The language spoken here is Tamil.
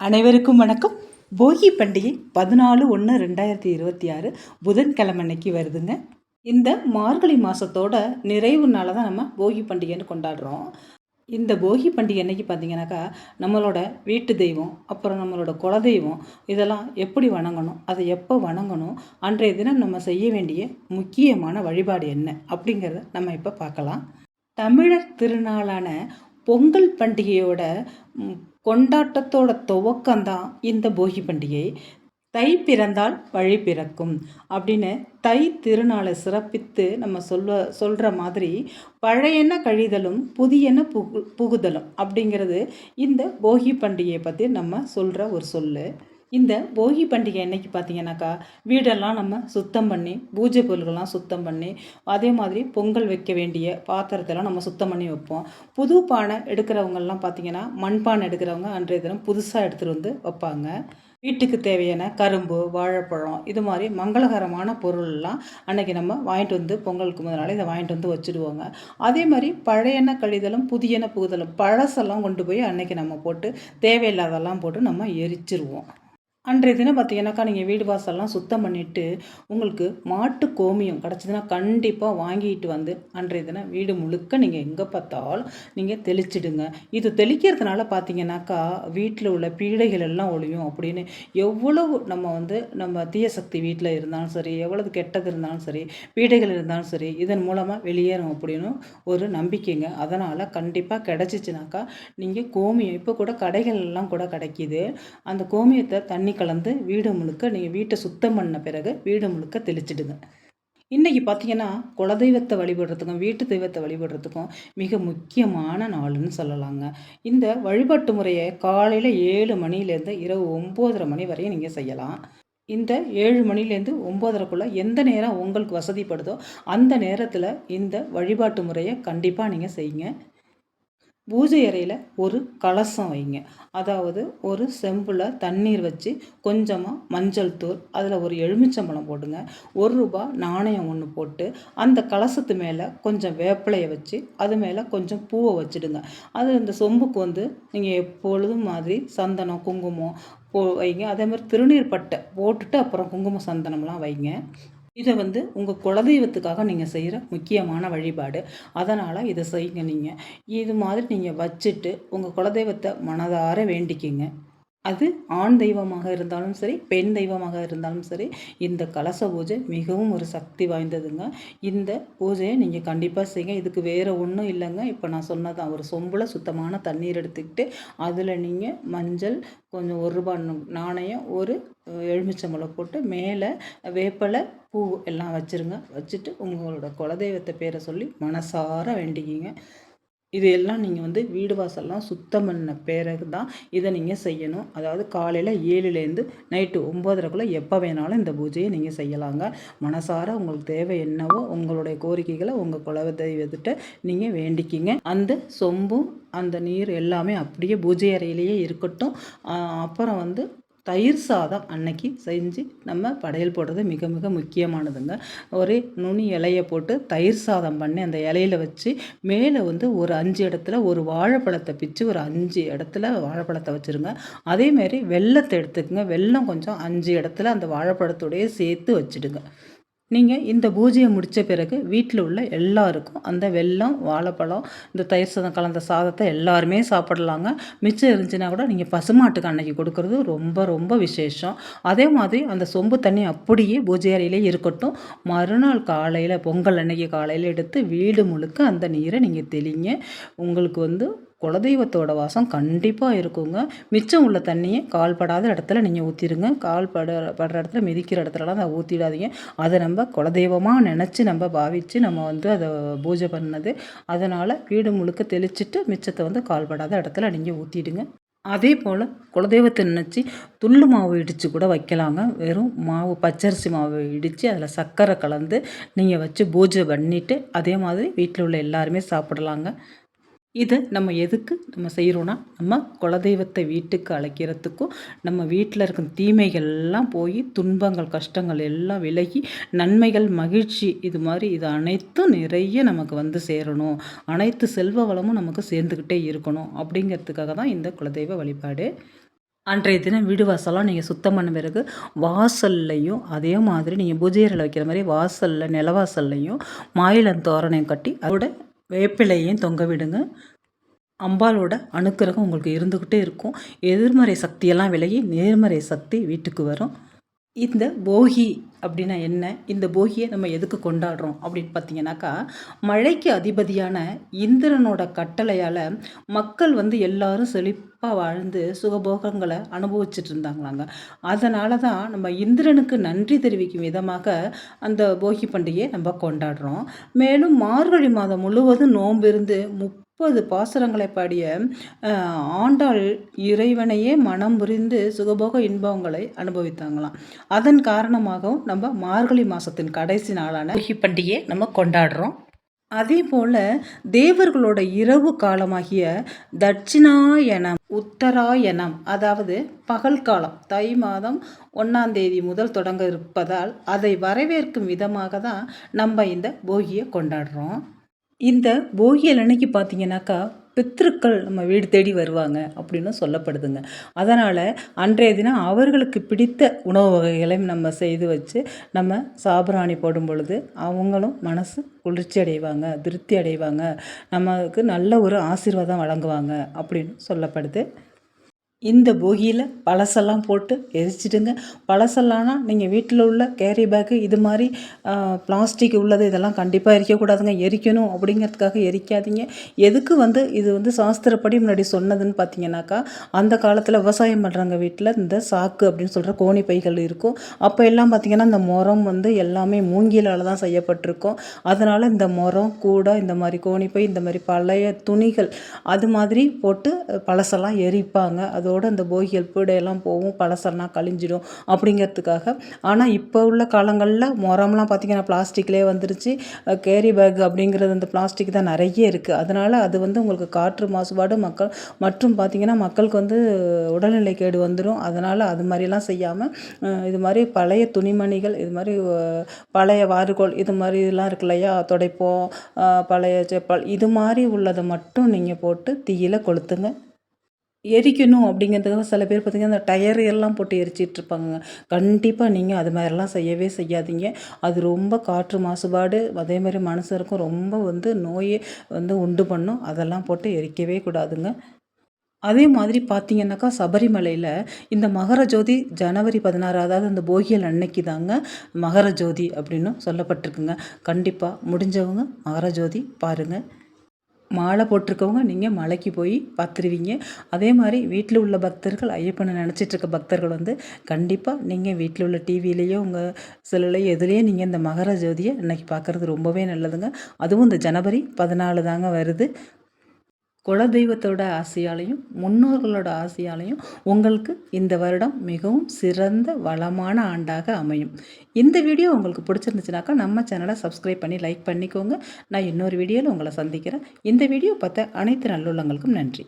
அனைவருக்கும் வணக்கம். போகி பண்டிகை பதினாலு ஒன்று ரெண்டாயிரத்தி இருபத்தி ஆறு புதன்கிழமை அன்னைக்கு வருதுங்க. இந்த மார்கழி மாதத்தோட நிறைவு நாளை தான் நம்ம போகி பண்டிகைன்னு கொண்டாடுறோம். இந்த போகி பண்டிகை அன்னைக்கு பார்த்தீங்கன்னாக்கா நம்மளோட வீட்டு தெய்வம் அப்புறம் நம்மளோட குலதெய்வம் இதெல்லாம் எப்படி வணங்கணும் அதை எப்போ வணங்கணும் அன்றைய தினம் நம்ம செய்ய வேண்டிய முக்கியமான வழிபாடு என்ன அப்படிங்கிறத நம்ம இப்போ பார்க்கலாம். தமிழர் திருநாளான பொங்கல் பண்டிகையோட கொண்டாட்டத்தோட துவக்கம்தான் இந்த போகி பண்டிகை. தை பிறந்தால் வழி பிறக்கும் அப்படின்னு தை திருநாளை சிறப்பித்து நம்ம சொல்ல சொல்கிற மாதிரி பழையன கழிதலும் புதியன புகு புகுதலும் அப்படிங்கிறது இந்த போகி பண்டிகையை பற்றி நம்ம சொல்கிற ஒரு சொல்லு. இந்த போகி பண்டிகை என்னைக்கு பார்த்தீங்கன்னாக்கா வீடெல்லாம் நம்ம சுத்தம் பண்ணி பூஜை பொருள்கள்லாம் சுத்தம் பண்ணி அதே மாதிரி பொங்கல் வைக்க வேண்டிய பாத்திரத்தெல்லாம் நம்ம சுத்தம் பண்ணி வைப்போம். புது பானை எடுக்கிறவங்கெல்லாம் பார்த்தீங்கன்னா மண்பானை எடுக்கிறவங்க அன்றைய தினம் புதுசாக எடுத்துகிட்டு வந்து வைப்பாங்க. வீட்டுக்கு தேவையான கரும்பு வாழைப்பழம் இது மாதிரி மங்களகரமான பொருள்லாம் அன்னைக்கு நம்ம வாங்கிட்டு வந்து பொங்கலுக்கு முதல் இதை வாங்கிட்டு வந்து வச்சுடுவோங்க. அதே மாதிரி பழையன கழிதலும் புதியன புகுதலும் பழசெல்லாம் கொண்டு போய் அன்னைக்கு நம்ம போட்டு தேவையில்லாதெல்லாம் போட்டு நம்ம எரிச்சிருவோம். அன்றைய தினம் பார்த்தீங்கன்னாக்கா நீங்கள் வீடு வாசல்லாம் சுத்தம் பண்ணிவிட்டு உங்களுக்கு மாட்டு கோமியம் கிடச்சிதுன்னா கண்டிப்பாக வாங்கிட்டு வந்து அன்றைய தினம் வீடு முழுக்க நீங்கள் எங்கே பார்த்தாலும் நீங்கள் தெளிச்சிடுங்க. இது தெளிக்கிறதுனால பார்த்தீங்கன்னாக்கா வீட்டில் உள்ள பீடைகள் எல்லாம் ஒழியும் அப்படின்னு எவ்வளவு நம்ம வந்து நம்ம தீய சக்தி வீட்டில் இருந்தாலும் சரி எவ்வளவு கெட்டது இருந்தாலும் சரி பீடைகள் இருந்தாலும் சரி இதன் மூலமாக வெளியேறும் அப்படின்னு ஒரு நம்பிக்கைங்க. அதனால் கண்டிப்பாக கிடச்சிச்சினாக்கா நீங்கள் கோமியம் இப்போ கூட கடைகள் எல்லாம் கூட கிடைக்கிது. அந்த கோமியத்தை தண்ணி கலந்து வீடு முழுக்க நீங்கள் வீட்டை சுத்தம் பண்ண பிறகு வீடு முழுக்க தெளிச்சிடுங்க. இன்றைக்கி பார்த்தீங்கன்னா குலதெய்வத்தை வழிபடுறதுக்கும் வீட்டு தெய்வத்தை வழிபடுறதுக்கும் மிக முக்கியமான நாள்னு சொல்லலாங்க. இந்த வழிபாட்டு முறையை காலையில் ஏழு மணிலேருந்து இரவு ஒம்போதரை மணி வரையும் நீங்கள் செய்யலாம். இந்த ஏழு மணிலேருந்து ஒம்போதரைக்குள்ளே எந்த நேரம் உங்களுக்கு வசதிப்படுதோ அந்த நேரத்தில் இந்த வழிபாட்டு முறையை கண்டிப்பாக நீங்கள் செய்யுங்க. பூஜை அறையில் ஒரு கலசம் வைங்க. அதாவது ஒரு செம்பில் தண்ணீர் வச்சு கொஞ்சமாக மஞ்சள் தூள் அதில் ஒரு எலுமிச்சம்பழம் போடுங்க. ஒரு ரூபா நாணயம் ஒன்று போட்டு அந்த கலசத்து மேலே கொஞ்சம் வேப்பிலையை வச்சு அது மேலே கொஞ்சம் பூவை வச்சுடுங்க. அது அந்த சொம்புக்கு வந்து நீங்கள் எப்பொழுதும் மாதிரி சந்தனம் குங்குமம் போ வைங்க. அதே மாதிரி திருநீர் பட்டை போட்டுட்டு அப்புறம் குங்கும சந்தனம்லாம் வைங்க. இதை வந்து உங்கள் குலதெய்வத்துக்காக நீங்கள் செய்கிற முக்கியமான வழிபாடு. அதனால் இதை செய்யுங்க நீங்கள் இது மாதிரி நீங்கள் வச்சுட்டு உங்கள் குலதெய்வத்தை மனதார வேண்டிக்கிங்க. அது ஆண் தெய்வமாக இருந்தாலும் சரி பெண் தெய்வமாக இருந்தாலும் சரி இந்த கலச பூஜை மிகவும் ஒரு சக்தி வாய்ந்ததுங்க. இந்த பூஜையை நீங்கள் கண்டிப்பாக செய்யுங்க. இதுக்கு வேறு ஒன்றும் இல்லைங்க. இப்போ நான் சொன்னதான் ஒரு சொம்பில் சுத்தமான தண்ணீர் எடுத்துக்கிட்டு அதில் நீங்கள் மஞ்சள் கொஞ்சம் ஒரு ரூபாய் நாணயம் ஒரு எலுமிச்சம்பழம் போட்டு மேலே வேப்பிலை பூ எல்லாம் வச்சுருங்க. வச்சுட்டு உங்களோட குலதெய்வத்தை பேரை சொல்லி மனசார வேண்டிக்கிங்க. இது எல்லாம் நீங்கள் வந்து வீடு வாசல்லாம் சுத்தம் பண்ண பிறகு தான் இதை நீங்கள் செய்யணும். அதாவது காலையில் ஏழுலேருந்து நைட்டு ஒம்போதரைக்குள்ளே எப்போ வேணாலும் இந்த பூஜையை நீங்கள் செய்யலாங்க. மனசார உங்களுக்கு தேவை என்னவோ உங்களுடைய கோரிக்கைகளை உங்கள் குல தெய்வத்திட்ட நீங்கள் வேண்டிக்கிங்க. அந்த சொம்பும் அந்த நீர் எல்லாமே அப்படியே பூஜை அறையிலேயே இருக்கட்டும். அப்புறம் வந்து தயிர் சாதம் அன்னைக்கு செஞ்சு நம்ம படையல் போடுறது மிக மிக முக்கியமானதுங்க. ஒரு நுனி இலையை போட்டு தயிர் சாதம் பண்ணி அந்த இலையில வச்சு மேலே வந்து ஒரு அஞ்சு இடத்துல ஒரு வாழைப்பழத்தை பிச்சு ஒரு அஞ்சு இடத்துல வாழைப்பழத்தை வச்சுருங்க. அதேமாரி வெள்ளத்தை எடுத்துக்கோங்க. வெல்லம் கொஞ்சம் அஞ்சு இடத்துல அந்த வாழைப்பழத்தோடையே சேர்த்து வச்சுடுங்க. நீங்கள் இந்த பூஜையை முடித்த பிறகு வீட்டில் உள்ள எல்லாருக்கும் அந்த வெல்லம் வாழைப்பழம் இந்த தயிர் சாதம் கலந்த சாதத்தை எல்லாருமே சாப்பிடலாங்க. மிச்சம் இருந்துச்சுன்னா கூட நீங்கள் பசுமாட்டுக்கு அன்னைக்கு கொடுக்குறது ரொம்ப ரொம்ப விசேஷம். அதே மாதிரி அந்த சொம்பு தண்ணி அப்படியே பூஜை அறையிலே இருக்கட்டும். மறுநாள் காலையில் பொங்கல் அன்னைக்கு காலையில் எடுத்து வீடு முழுக்க அந்த நீரை நீங்கள் தெளிங்க. உங்களுக்கு வந்து குலதெய்வத்தோட வாசம் கண்டிப்பாக இருக்குங்க. மிச்சம் உள்ள தண்ணியை கால்படாத இடத்துல நீங்கள் ஊற்றிடுங்க கால் பட படுற இடத்துல மிதிக்கிற இடத்துலலாம் அதை ஊற்றிடாதீங்க அதை நம்ம குலதெய்வமாக நினச்சி நம்ம பாவித்து நம்ம வந்து அதை பூஜை பண்ணது. அதனால் வீடு முழுக்க தெளிச்சிட்டு மிச்சத்தை வந்து கால்படாத இடத்துல நீங்கள் ஊற்றிடுங்க அதே போல் குலதெய்வத்தை நினச்சி துள்ளு மாவு இடித்து கூட வைக்கலாங்க. வெறும் மாவு பச்சரிசி மாவு இடித்து அதில் சர்க்கரை கலந்து நீங்கள் வச்சு பூஜை பண்ணிவிட்டு அதே மாதிரி வீட்டில் உள்ள எல்லாருமே சாப்பிடலாங்க. இதை நம்ம எதுக்கு நம்ம செய்கிறோன்னா நம்ம குலதெய்வத்தை வீட்டுக்கு அழைக்கிறதுக்கும் நம்ம வீட்டில் இருக்கும் தீமைகள்லாம் போய் துன்பங்கள் கஷ்டங்கள் எல்லாம் விலகி நன்மைகள் மகிழ்ச்சி இது மாதிரி இது அனைத்தும் நிறைய நமக்கு வந்து சேரணும். அனைத்து செல்வ வளமும் நமக்கு சேர்ந்துக்கிட்டே இருக்கணும் அப்படிங்கிறதுக்காக தான் இந்த குலதெய்வ வழிபாடு. அன்றைய தினம் வீடு வாசலாம் நீங்கள் சுத்தம் பண்ண பிறகு வாசல்லையும் அதே மாதிரி நீங்கள் பூஜை வைக்கிற மாதிரி வாசலில் நிலவாசல்லையும் மாயிலன் தோரணையும் கட்டி அதோட வேப்பிலையும் தொங்க விடுங்க. அம்பாலோட அனுக்கிரகம் உங்களுக்கு இருந்துக்கிட்டே இருக்கும். எதிர்மறை சக்தியெல்லாம் விலகி நேர்மறை சக்தி வீட்டுக்கு வரும். இந்த போகி அப்படின்னா என்ன? இந்த போகியை நம்ம எதுக்கு கொண்டாடுறோம்? அப்படின்னு பார்த்தீங்கன்னாக்கா மழைக்கு அதிபதியான இந்திரனோட கட்டளையால் மக்கள் வந்து எல்லாரும் செழிப்பாக வாழ்ந்து சுகபோகங்களை அனுபவிச்சுட்டு இருந்தாங்களாங்க. அதனால தான் நம்ம இந்திரனுக்கு நன்றி தெரிவிக்கும் விதமாக அந்த போகி பண்டிகையை நம்ம கொண்டாடுறோம். மேலும் மார்கழி மாதம் முழுவதும் நோம்பிருந்து முப் முப்பது பாசுரங்களை பாடிய ஆண்டாள் இறைவனையே மனம் புரிந்து சுகபோக இன்பங்களை அனுபவித்தாங்களாம். அதன் காரணமாகவும் நம்ம மார்கழி மாதத்தின் கடைசி நாளான போகி பண்டிகையை நம்ம கொண்டாடுறோம். அதே போல் தேவர்களோட இரவு காலமாகிய தட்சிணாயனம் உத்தராயணம் அதாவது பகல் காலம் தை மாதம் ஒன்றாம் தேதி முதல் தொடங்க இருப்பதால் அதை வரவேற்கும் விதமாக தான் நம்ம இந்த போகியை கொண்டாடுறோம். இந்த போகியல் அன்னைக்கு பார்த்தீங்கன்னாக்கா பித்திருக்கள் நம்ம வீடு தேடி வருவாங்க அப்படின்னு சொல்லப்படுதுங்க. அதனால் அன்றைய தினம் அவர்களுக்கு பிடித்த உணவு வகைகளையும் நம்ம செய்து வச்சு நம்ம சாபிராணி போடும் பொழுது அவங்களும் மனசு குளிர்ச்சி அடைவாங்க திருப்தி அடைவாங்க. நமக்கு நல்ல ஒரு ஆசீர்வாதம் வழங்குவாங்க அப்படின்னு சொல்லப்படுது. இந்த போகியில் பழசெல்லாம் போட்டு எரிச்சிடுங்க. பழசெல்லாம்னா நீங்கள் வீட்டில் உள்ள கேரி பேக்கு இது மாதிரி பிளாஸ்டிக் உள்ளது இதெல்லாம் கண்டிப்பாக எரிக்கக்கூடாதுங்க. எரிக்கணும் அப்படிங்கிறதுக்காக எரிக்காதீங்க. எதுக்கு வந்து இது வந்து சாஸ்திரப்படி முன்னாடி சொன்னதுன்னு பார்த்தீங்கன்னாக்கா அந்த காலத்தில் விவசாயம் பண்ணுறவங்க வீட்டில் இந்த சாக்கு அப்படின்னு சொல்கிற கோணி பைகள் இருக்கும். அப்போ எல்லாம் பார்த்திங்கன்னா இந்த முரம் வந்து எல்லாமே மூங்கிலால் தான் செய்யப்பட்டிருக்கும். அதனால் இந்த முரம் கூட இந்த மாதிரி கோணிப்பை இந்த மாதிரி பழைய துணிகள் அது மாதிரி போட்டு பழசெல்லாம் எரிப்பாங்க. அது அதோடு அந்த போகிகள் பீடையெல்லாம் போகும் பழசெல்லாம் கழிஞ்சிடும் அப்படிங்கிறதுக்காக. ஆனால் இப்போ உள்ள காலங்களில் முரம்லாம் பார்த்திங்கன்னா பிளாஸ்டிக்லேயே வந்துருச்சு. கேரி பேக் அப்படிங்கிறது அந்த பிளாஸ்டிக் தான் நிறைய இருக்குது அதனால் அது வந்து உங்களுக்கு காற்று மாசுபாடு மக்கள் மற்றும் பார்த்திங்கன்னா மக்களுக்கு வந்து உடல்நிலை கேடு வந்துடும் அதனால் அது மாதிரிலாம் செய்யாமல் இது மாதிரி பழைய துணிமணிகள் இது மாதிரி பழைய வாறுகோல் இது மாதிரி இதெல்லாம் இருக்கு இல்லையா? துடைப்போம் பழைய செப்பல் இது மாதிரி உள்ளதை மட்டும் நீங்கள் போட்டு தீயில் கொளுத்துங்க. எரிக்கணும் அப்படிங்கிறதுக்காக சில பேர் பார்த்திங்கன்னா அந்த டயர் எல்லாம் போட்டு எரிச்சிட்டு இருப்பாங்க. கண்டிப்பாக நீங்கள் அது மாதிரிலாம் செய்யவே செய்யாதீங்க. அது ரொம்ப காற்று மாசுபாடு அதே மாதிரி மனுஷருக்கும் ரொம்ப வந்து நோயை வந்து உண்டு பண்ணும். அதெல்லாம் போட்டு எரிக்கவே கூடாதுங்க. அதே மாதிரி பார்த்தீங்கன்னாக்கா சபரிமலையில் இந்த மகர ஜோதி ஜனவரி பதினாறு அதாவது அந்த போகியல் அன்னைக்கு தாங்க மகர ஜோதி அப்படின்னு சொல்லப்பட்டிருக்குங்க. கண்டிப்பாக முடிஞ்சவங்க மகர ஜோதி பாருங்கள் மாலை போட்டிருக்கவங்க நீங்கள் மலைக்கு போய் பார்த்துருவீங்க. அதே மாதிரி வீட்டில் உள்ள பக்தர்கள் ஐயப்பனை நினச்சிட்ருக்க பக்தர்கள் வந்து கண்டிப்பாக நீங்கள் வீட்டில் உள்ள டிவிலேயோ உங்கள் செல்லுலையோ எதுலேயோ நீங்கள் இந்த மகர ஜோதியை இன்றைக்கி பார்க்குறது ரொம்பவே நல்லதுங்க. அதுவும் இந்த ஜனவரி பதினாலு தாங்க வருது. குலதெய்வத்தோட ஆசையாலையும் முன்னோர்களோட ஆசையாலையும் உங்களுக்கு இந்த வருடம் மிகவும் சிறந்த வளமான ஆண்டாக அமையும். இந்த வீடியோ உங்களுக்கு பிடிச்சிருந்துச்சுனாக்கா நம்ம சேனலை சப்ஸ்கிரைப் பண்ணி லைக் பண்ணிக்கோங்க. நான் இன்னொரு வீடியோவில் உங்களை சந்திக்கிறேன். இந்த வீடியோ பார்த்த அனைத்து நல்லுள்ளங்களுக்கும் நன்றி.